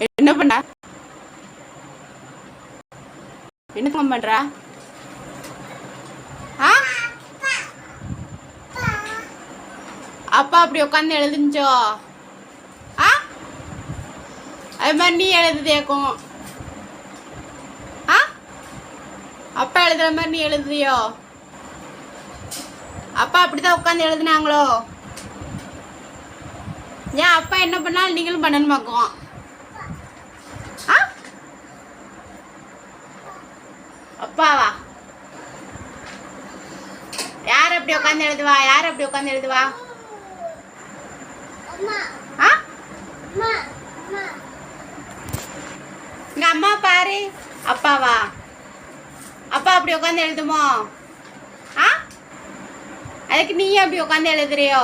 என்ன பண்ண என்ன பண்ற? அப்பா அப்படி உட்காந்து எழுதுச்சோ ஆ? அது மாதிரி நீ எழுதுதேக்கும் ஆ? அப்பா எழுதுற மாதிரி நீ எழுதுதியோ அப்பா அப்படிதான் உட்காந்து எழுதுனாங்களோ? ஏன் அப்பா என்ன பண்ணாலும் நீங்களும் பண்ணணுமாக்கும் ஆ அப்பாவா? யார் அப்படி உட்காந்து எழுதுவா? யார் அப்படி உட்காந்து எழுதுவா? இங்க அம்மா பாரு. அப்பாவா? அப்பா அப்படி உட்காந்து எழுதுமோ? ஆ? அதுக்கு நீ அப்படி உட்காந்து எழுதுறியோ?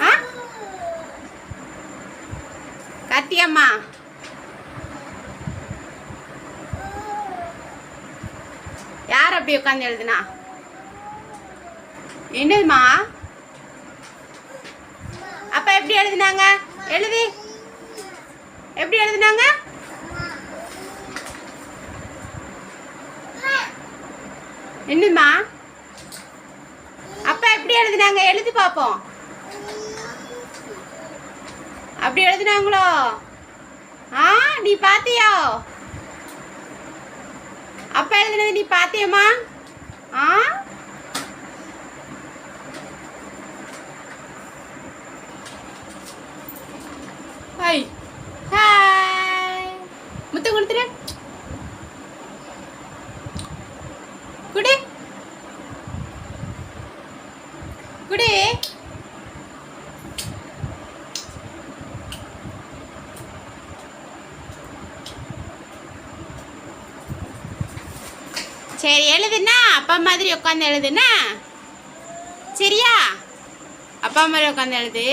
ஆ? கத்தியம்மா அப்படி உட்காந்து எழுதுனா? என்னதுமா? அப்பா எப்படி எழுதுனாங்க? எழுதி. எப்படி எழுதுனாங்க? என்னம்மா அப்பா எப்படி எழுதுனாங்க? எழுதி பார்ப்போம் அப்படி எழுதுனாங்களோ? ஆ நீ பாத்தியோ? நீ பாத்தியம்மா? ஆ? ஹாய். ஹாய். முத்தம் கொடுத்துரு. குடு. குடு. சரி எழுதுனா? அப்பா மாதிரி உட்காந்து எழுதுனா? சரியா? அப்பா மாதிரி உட்காந்து எழுது.